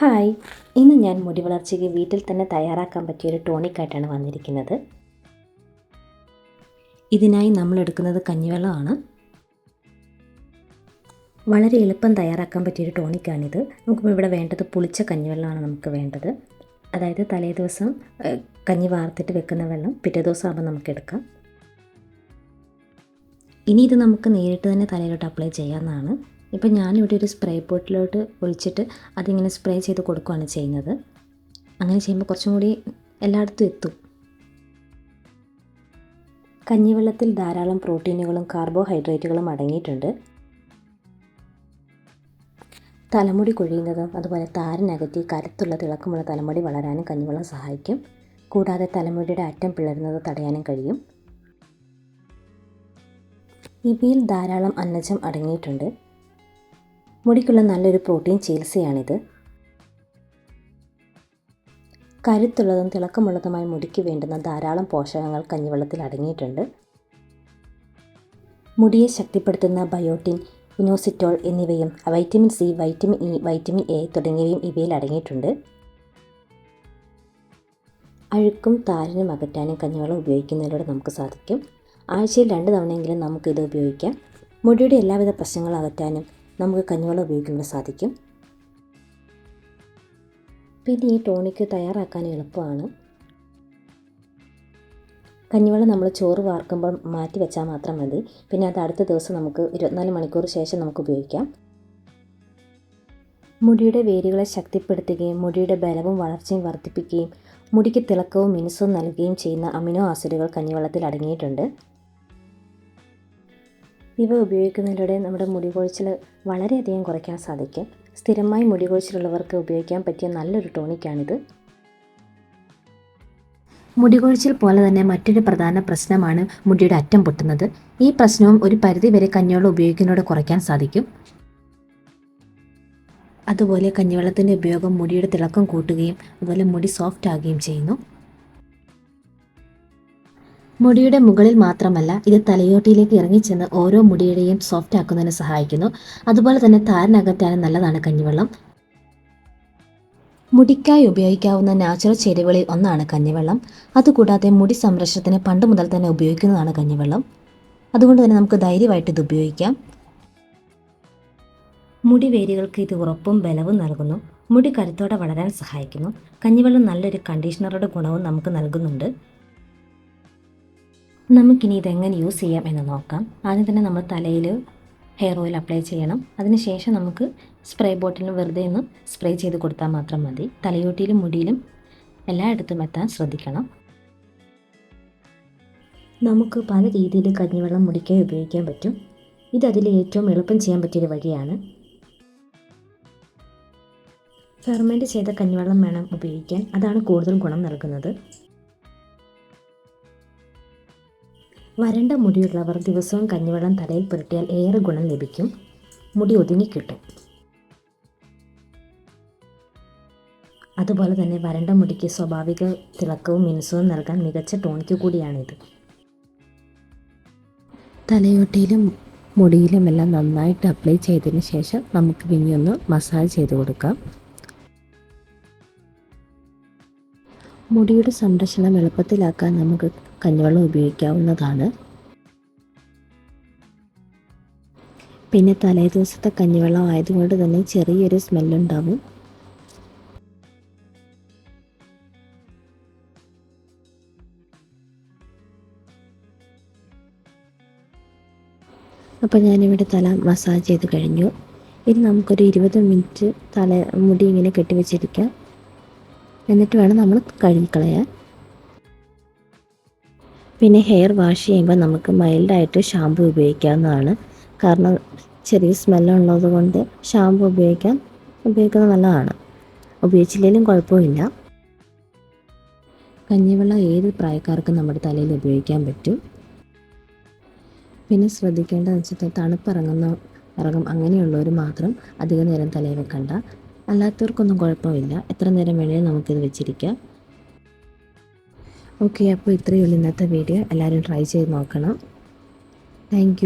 Hi. ഇന്ന് ഞാൻ മുടി വളർച്ചയ്ക്ക് വീട്ടിൽ തന്നെ തയ്യാറാക്കാൻ പറ്റിയ ഒരു ടോണിക്കായിട്ടാണ് വന്നിരിക്കുന്നത്. ഇതിനായി നമ്മൾ എടുക്കുന്നത് കഞ്ഞിവെള്ളമാണ്. വളരെ എളുപ്പം തയ്യാറാക്കാൻ പറ്റിയൊരു ടോണിക്കാണിത്. നമുക്കിപ്പോൾ ഇവിടെ വേണ്ടത് പുളിച്ച കഞ്ഞിവെള്ളമാണ് നമുക്ക് വേണ്ടത്. അതായത് തലേ ദിവസം കഞ്ഞി വാർത്തിട്ട് വെക്കുന്ന വെള്ളം പിറ്റേ ദിവസം ആകുമ്പോൾ നമുക്ക് എടുക്കാം. ഇനി ഇത് നമുക്ക് നേരിട്ട് തന്നെ തലയിലോട്ട് അപ്ലൈ ചെയ്യാവുന്നതാണ്. ഇപ്പം ഞാനിവിടെ ഒരു സ്പ്രേ ബോട്ടിലോട്ട് ഒഴിച്ചിട്ട് അതിങ്ങനെ സ്പ്രേ ചെയ്ത് കൊടുക്കുകയാണ് ചെയ്യുന്നത്. അങ്ങനെ ചെയ്യുമ്പോൾ കുറച്ചും കൂടി എല്ലായിടത്തും എത്തും. കഞ്ഞിവെള്ളത്തിൽ ധാരാളം പ്രോട്ടീനുകളും കാർബോഹൈഡ്രേറ്റുകളും അടങ്ങിയിട്ടുണ്ട്. തലമുടി കൊഴിയുന്നതും അതുപോലെ താരനകറ്റി കരുത്തുള്ള തിളക്കമുള്ള തലമുടി വളരാനും കഞ്ഞിവെള്ളം സഹായിക്കും. കൂടാതെ തലമുടിയുടെ അറ്റം പിളരുന്നത് തടയാനും കഴിയും. ഇവയിൽ ധാരാളം അന്നജം അടങ്ങിയിട്ടുണ്ട്. മുടിക്കുള്ള നല്ലൊരു പ്രോട്ടീൻ ചികിത്സയാണിത്. കരുത്തുള്ളതും തിളക്കമുള്ളതുമായ മുടിക്ക് വേണ്ടുന്ന ധാരാളം പോഷകങ്ങൾ കഞ്ഞിവെള്ളത്തിൽ അടങ്ങിയിട്ടുണ്ട്. മുടിയെ ശക്തിപ്പെടുത്തുന്ന ബയോട്ടിൻ ഇനോസിറ്റോൾ എന്നിവയും vitamin C vitamin E vitamin A തുടങ്ങിയവയും ഇവയിൽ അടങ്ങിയിട്ടുണ്ട്. അഴുക്കും താരനും അകറ്റാനും കഞ്ഞിവെള്ളം ഉപയോഗിക്കുന്നതിലൂടെ നമുക്ക് സാധിക്കും. ആഴ്ചയിൽ രണ്ട് തവണയെങ്കിലും നമുക്കിത് ഉപയോഗിക്കാം. മുടിയുടെ എല്ലാവിധ പ്രശ്നങ്ങളും അകറ്റാനും നമുക്ക് കഞ്ഞിവെള്ളം ഉപയോഗിക്കുന്നത് സാധിക്കും. പിന്നെ ഈ ടോണിക്ക് തയ്യാറാക്കാൻ എളുപ്പമാണ്. കഞ്ഞിവെള്ളം നമ്മൾ ചോറ് വാർക്കുമ്പോൾ മാറ്റി വെച്ചാൽ മാത്രം മതി. പിന്നെ അത് അടുത്ത ദിവസം നമുക്ക് ഇരുപത്തിനാല് മണിക്കൂർ ശേഷം നമുക്ക് ഉപയോഗിക്കാം. മുടിയുടെ വേരുകളെ ശക്തിപ്പെടുത്തുകയും മുടിയുടെ ബലവും വളർച്ചയും വർദ്ധിപ്പിക്കുകയും മുടിക്ക് തിളക്കവും മിനുസവും നൽകുകയും ചെയ്യുന്ന അമിനോ ആസിഡുകൾ കഞ്ഞിവെള്ളത്തിൽ അടങ്ങിയിട്ടുണ്ട്. ഇവ ഉപയോഗിക്കുന്നതിലൂടെ നമ്മുടെ മുടി കൊഴിച്ചിൽ വളരെയധികം കുറയ്ക്കാൻ സാധിക്കും. സ്ഥിരമായി മുടി കൊഴിച്ചിലുള്ളവർക്ക് ഉപയോഗിക്കാൻ പറ്റിയ നല്ലൊരു ടോണിക്കാണിത്. മുടി കൊഴിച്ചിൽ പോലെ തന്നെ മറ്റൊരു പ്രധാന പ്രശ്നമാണ് മുടിയുടെ അറ്റം പൊട്ടുന്നത്. ഈ പ്രശ്നവും ഒരു പരിധിവരെ കഞ്ഞിവെള്ളം ഉപയോഗിക്കുന്നതോടെ കുറയ്ക്കാൻ സാധിക്കും. അതുപോലെ കഞ്ഞിവെള്ളത്തിന്റെ ഉപയോഗം മുടിയുടെ തിളക്കം കൂട്ടുകയും അതുപോലെ മുടി സോഫ്റ്റ് ആകുകയും ചെയ്യുന്നു. മുടിയുടെ മുകളിൽ മാത്രമല്ല ഇത് തലയോട്ടിയിലേക്ക് ഇറങ്ങിച്ചെന്ന് ഓരോ മുടിയുടെയും സോഫ്റ്റ് ആക്കുന്നതിന് സഹായിക്കുന്നു. അതുപോലെ തന്നെ താരനകറ്റാനും നല്ലതാണ് കഞ്ഞിവെള്ളം. മുടിക്കായി ഉപയോഗിക്കാവുന്ന നാച്ചുറൽ ചേരുവകളിൽ ഒന്നാണ് കഞ്ഞിവെള്ളം. അതുകൂടാതെ മുടി സംരക്ഷണത്തിന് പണ്ട് മുതൽ തന്നെ ഉപയോഗിക്കുന്നതാണ് കഞ്ഞിവെള്ളം. അതുകൊണ്ട് തന്നെ നമുക്ക് ധൈര്യമായിട്ട് ഇത് ഉപയോഗിക്കാം. മുടി വേരുകൾക്ക് ഇത് ഉറപ്പും ബലവും നൽകുന്നു. മുടി കരുത്തോടെ വളരാൻ സഹായിക്കുന്നു. കഞ്ഞിവെള്ളം നല്ലൊരു കണ്ടീഷണറുടെ ഗുണവും നമുക്ക് നൽകുന്നുണ്ട്. നമുക്കിനി ഇതെങ്ങനെ യൂസ് ചെയ്യാം എന്ന് നോക്കാം. ആദ്യം തന്നെ നമ്മൾ തലയിൽ ഹെയർ ഓയിൽ അപ്ലൈ ചെയ്യണം. അതിനുശേഷം നമുക്ക് സ്പ്രേ ബോട്ടിലും വെറുതെ ഒന്ന് സ്പ്രേ ചെയ്ത് കൊടുത്താൽ മാത്രം മതി. തലയോട്ടിയിലും മുടിയിലും എല്ലായിടത്തും എത്താൻ ശ്രദ്ധിക്കണം. നമുക്ക് പല രീതിയിൽ കഞ്ഞിവെള്ളം മുടിക്കായി ഉപയോഗിക്കാൻ പറ്റും. ഇത് അതിൽ ഏറ്റവും എളുപ്പം ചെയ്യാൻ പറ്റിയൊരു വഴിയാണ്. ഫെർമെന്റ് ചെയ്ത കഞ്ഞിവെള്ളം വേണം ഉപയോഗിക്കാൻ. അതാണ് കൂടുതൽ ഗുണം നൽകുന്നത്. വരണ്ട മുടിയുള്ളവർ ദിവസവും കഞ്ഞിവെള്ളം തലയിൽ പുരട്ടിയാൽ ഏറെ ഗുണം ലഭിക്കും. മുടി ഒതുങ്ങിക്കിട്ടും അതുപോലെ തന്നെ വരണ്ട മുടിക്ക് സ്വാഭാവിക തിളക്കവും മിനുസവും നൽകാൻ മികച്ച ടോണിക്ക് കൂടിയാണിത്. തലയോട്ടിയിലും മുടിയിലും എല്ലാം നന്നായിട്ട് അപ്ലൈ ചെയ്തതിന് ശേഷം നമുക്ക് പിന്നെ ഒന്ന് മസാജ് ചെയ്ത് കൊടുക്കാം. മുടിയുടെ സംരക്ഷണം എളുപ്പത്തിലാക്കാൻ നമുക്ക് കഞ്ഞിവെള്ളം ഉപയോഗിക്കാവുന്നതാണ്. പിന്നെ തലേ ദിവസത്തെ കഞ്ഞിവെള്ളം ആയതുകൊണ്ട് തന്നെ ചെറിയൊരു സ്മെല്ലുണ്ടാവും. അപ്പോൾ ഞാനിവിടെ തല മസാജ് ചെയ്ത് കഴിഞ്ഞു. ഇനി നമുക്കൊരു ഇരുപത് മിനിറ്റ് തല മുടി ഇങ്ങനെ കെട്ടിവെച്ചിരിക്കാം. എന്നിട്ട് വേണം നമ്മൾ കഴുകിക്കളയാൻ. പിന്നെ ഹെയർ വാഷ് ചെയ്യുമ്പോൾ നമുക്ക് മൈൽഡായിട്ട് ഷാമ്പു ഉപയോഗിക്കാവുന്നതാണ്. കാരണം ചെറിയ സ്മെല്ലുള്ളത് കൊണ്ട് ഷാമ്പു ഉപയോഗിക്കാൻ ഉപയോഗിക്കുന്നത് നല്ലതാണ്. ഉപയോഗിച്ചില്ലെങ്കിലും കുഴപ്പമില്ല. കഞ്ഞിവെള്ളം ഏത് പ്രായക്കാർക്കും നമ്മുടെ തലയിൽ ഉപയോഗിക്കാൻ പറ്റും. പിന്നെ ശ്രദ്ധിക്കേണ്ടതെന്ന് വെച്ചാൽ തണുപ്പിറങ്ങുന്ന ഇറങ്ങും അങ്ങനെയുള്ളവർ മാത്രം അധിക നേരം തലയിൽ വെക്കണ്ട. അല്ലാത്തവർക്കൊന്നും കുഴപ്പമില്ല. എത്ര നേരം വേണേലും നമുക്കിത് വെച്ചിരിക്കാം. ഓക്കെ അപ്പോൾ ഇത്രയേ ഉള്ളൂ ഇന്നത്തെ വീഡിയോ എല്ലാവരും ട്രൈ ചെയ്ത് നോക്കണം. താങ്ക്